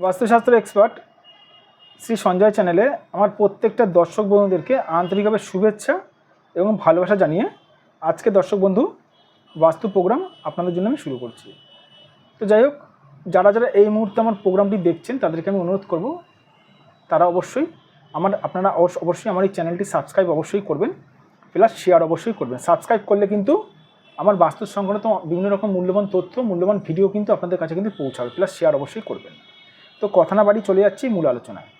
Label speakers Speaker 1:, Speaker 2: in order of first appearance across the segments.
Speaker 1: বাস্তুশাস্ত্র এক্সপার্ট শ্রী সঞ্জয় চ্যানেলে আমার প্রত্যেকটা দর্শক বন্ধুদেরকে আন্তরিকভাবে শুভেচ্ছা এবং ভালোবাসা জানিয়ে আজকে দর্শক বন্ধু বাস্তু প্রোগ্রাম আপনাদের জন্য আমি শুরু করছি। তো যাই হোক, যারা যারা এই মুহূর্তে আমার প্রোগ্রামটি দেখছেন, তাদেরকে আমি অনুরোধ করব, তারা অবশ্যই আমার, আপনারা অবশ্য- অবশ্যই আমার এই চ্যানেলটি সাবস্ক্রাইব অবশ্যই করবেন প্লাস শেয়ার অবশ্যই করবেন। সাবস্ক্রাইব করলে কিন্তু আমার বাস্তু সংক্রান্ত বিভিন্ন রকম মূল্যবান তথ্য, মূল্যবান ভিডিও কিন্তু আপনাদের কাছে কিন্তু পৌঁছাবে প্লাস শেয়ার অবশ্যই করবেন। তো কথা না বাড়ি চলে যাচ্ছি মূল আলোচনায়।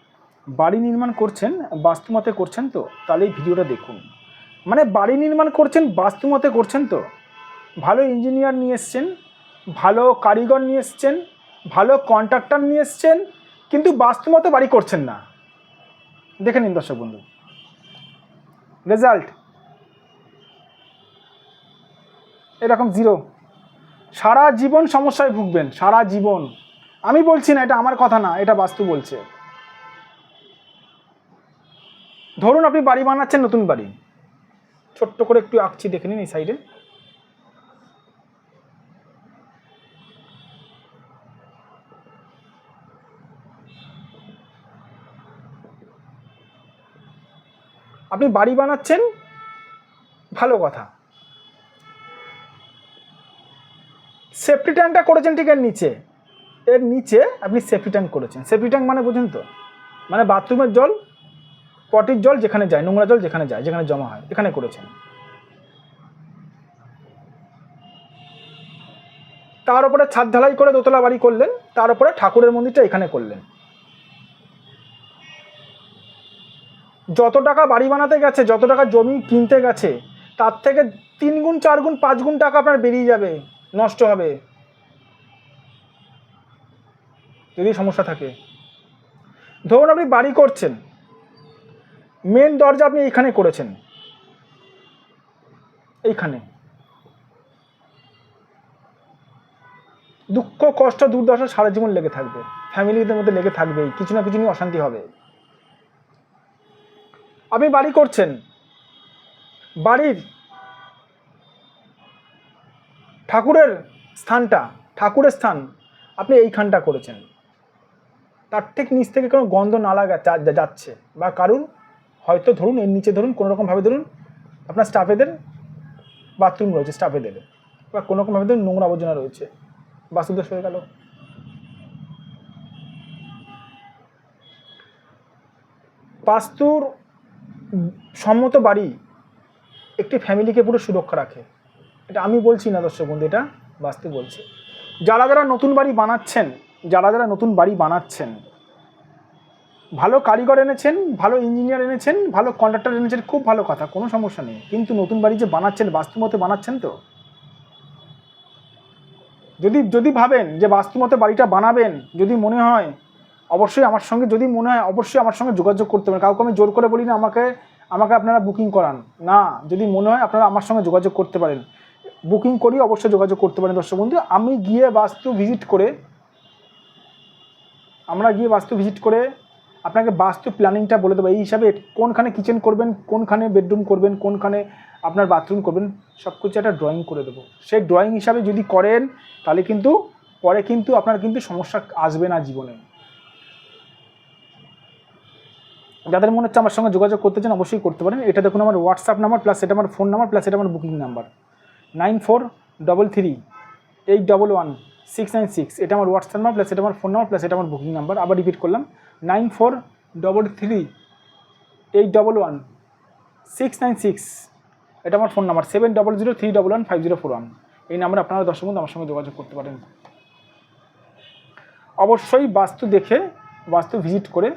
Speaker 1: বাড়ি নির্মাণ করছেন, বাস্তুমতে করছেন তো? তাহলে এই ভিডিওটা দেখুন। মানে বাড়ি নির্মাণ করছেন, বাস্তুমতে করছেন তো? ভালো ইঞ্জিনিয়ার নিয়ে এসছেন, ভালো কারিগর নিয়ে এসছেন, ভালো কন্ট্রাক্টর নিয়ে এসছেন, কিন্তু বাস্তুমতে বাড়ি করছেন না। দেখে নিন দর্শক বন্ধু। রেজাল্ট। এরকম জিরো সারা জীবন সমস্যায় ভুগবেন, সারা জীবন। আমি বলছি না, এটা আমার কথা না, এটা বাস্তু বলছে। ধরুন আপনি বাড়ি বানাচ্ছেন, নতুন বাড়ি। ছোট্ট করে একটু আঁকছি, দেখে নিন এই সাইডে। আপনি বাড়ি বানাচ্ছেন, ভালো কথা। সেফটি ট্যাঙ্কটা করেছেন ঠিক নিচে। এর নিচে আপনি সেফটি ট্যাঙ্ক করেছেন। সেফটি ট্যাঙ্ক মানে বুঝেন তো মানে বাথরুমের জল, পটির জল যেখানে যায়, নোংরা জল যেখানে যায়, যেখানে জমা হয়, এখানে করেছেন। তার উপরে ছাদ ঢালাই করে দোতলা বাড়ি করলেন, তার উপরে ঠাকুরের মন্দিরটা এখানে করলেন। যত টাকা বাড়ি বানাতে গেছে, যত টাকা জমি কিনতে গেছে, তার থেকে তিন গুণ চার গুণ পাঁচ গুণ টাকা আপনার বেরিয়ে যাবে, নষ্ট হবে। যদি সমস্যা থাকে। ধরুন আপনি বাড়ি করছেন। মেন দরজা আপনি এইখানে করেছেন। এইখানে। দুঃখ, কষ্ট, দুর্দশা সারা জীবন লেগে থাকবে। ফ্যামিলিদের মধ্যে লেগে থাকবেই। কিছু না কিছু নিয়ে অশান্তি হবে। আপনি বাড়ি করছেন। বাড়ির ঠাকুরের স্থানটা, ঠাকুরের স্থান আপনি এইখানটা করেছেন। তার ঠিক নিচ থেকে কোনো গন্ধ নালা গা- যা- যা- যাচ্ছে। বা কারুর হয়তো ধরুন, এর নিচে ধরুন কোনো রকমভাবে ধরুন, আপনার স্টাফেদের বাথরুম রয়েছে, স্টাফেদের। বা কোনো রকমভাবে ধরুন, নোংরা আবর্জনা রয়েছে। বাস্তুদোষ হয়ে গেল। বাস্তুর সম্মত বাড়ি একটি ফ্যামিলিকে পুরো সুরক্ষা রাখে। এটা আমি বলছি না, দর্শক বন্ধু, এটা বাস্তু বলছে। যারা যারা নতুন বাড়ি বানাচ্ছেন যারা যারা নতুন বাড়ি বানাচ্ছেন, ভালো কারিগর এনেছেন, ভালো ইঞ্জিনিয়ার এনেছেন, ভালো কন্ট্রাক্টর এনেছেন, খুব ভালো কথা, কোনো সমস্যা নেই। কিন্তু নতুন বাড়ি যে বানাচ্ছেন, বাস্তুমতে বানাচ্ছেন তো? যদি যদি ভাবেন যে বাস্তুমতে বাড়িটা বানাবেন, যদি মনে হয়, অবশ্যই আমার সঙ্গে, যদি মনে হয়, অবশ্যই আমার সঙ্গে যোগাযোগ করতে পারেন। কাউকে আমি জোর করে বলি না, আমাকে আমাকে আপনারা বুকিং করান। না, যদি মনে হয় আপনারা আমার সঙ্গে যোগাযোগ করতে পারেন। বুকিং করি অবশ্যই যোগাযোগ করতে পারেন, দর্শক বন্ধু। আমি গিয়ে বাস্তু ভিজিট করে আমরা গিয়ে বাস্তু ভিজিট করে আপনাকে বাস্তু প্ল্যানিংটা বলে দেবো। এই হিসাবে কোনখানে কিচেন করবেন, কোনখানে বেডরুম করবেন, কোনখানে আপনার বাথরুম করবেন সব কিছু একটা ড্রয়িং করে দেবো। সেই ড্রয়িং হিসাবে যদি করেন, তাহলে কিন্তু পরে কিন্তু আপনার কিন্তু সমস্যা আসবে না জীবনে। যাদের মনে হচ্ছে আমার সঙ্গে যোগাযোগ করতে চান, অবশ্যই করতে পারেন। এটা দেখুন আমার হোয়াটসঅ্যাপ নাম্বার প্লাস এটা আমার ফোন নাম্বার প্লাস এটা আমার booking number nine four double three eight double one six nine six এটা আমার হোয়াটসঅ্যাপ নাম্বার প্লাস এটা আমার ফোন নাম্বার প্লাস এটা আমার বুকিং নাম্বার আবার রিপিট করলাম nine four double three eight double one six nine six এটা আমার phone number seven double zero three double one five zero four one এই নাম্বারে আপনারা দর্শক বন্ধু আমার সঙ্গে যোগাযোগ করতে পারেন। অবশ্যই বাস্তু দেখে, বাস্তু ভিজিট করে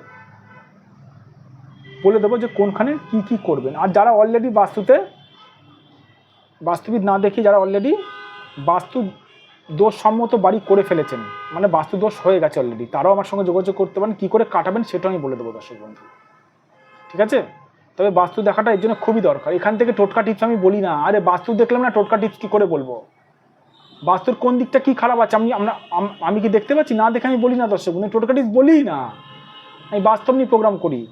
Speaker 1: বলে দেবো যে কোনখানে কি কি করবেন। আর যারা অলরেডি বাস্তুতে, বাস্তুবিদ না দেখে যারা অলরেডি বাস্তু দোষ সম্মত বাড়ি করে ফেলেছেন। মানে বাস্তু দোষ হয়ে গেছে অলরেডি তারাও আমার সঙ্গে যোগাযোগ করতে পারেন, কী করে কাটাবেন সেটা আমি বলে দেবো দর্শক বন্ধু। ঠিক আছে? তবে বাস্তু দেখাটা এর জন্য খুবই দরকার। এখান থেকে টোটকা টিপস আমি বলি না। আরে বাস্তু দেখলাম না টোটকা টিপস কী করে বলব? বাস্তুর কোন দিকটা কী খারাপ আছে আমি আমরা আমি কি দেখতে পাচ্ছি? না দেখে আমি বলি না দর্শক বন্ধু। টোটকা টিপস বলি না। আমি বাস্তব নিয়ে প্রোগ্রাম করি।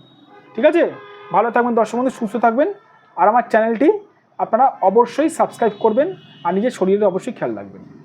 Speaker 1: ঠিক আছে? ভালো থাকবেন দর্শক বন্ধু, সুস্থ থাকবেন। আর আমার চ্যানেলটি আপনারা অবশ্যই সাবস্ক্রাইব করবেন। আর নিজের শরীরের অবশ্যই খেয়াল রাখবেন।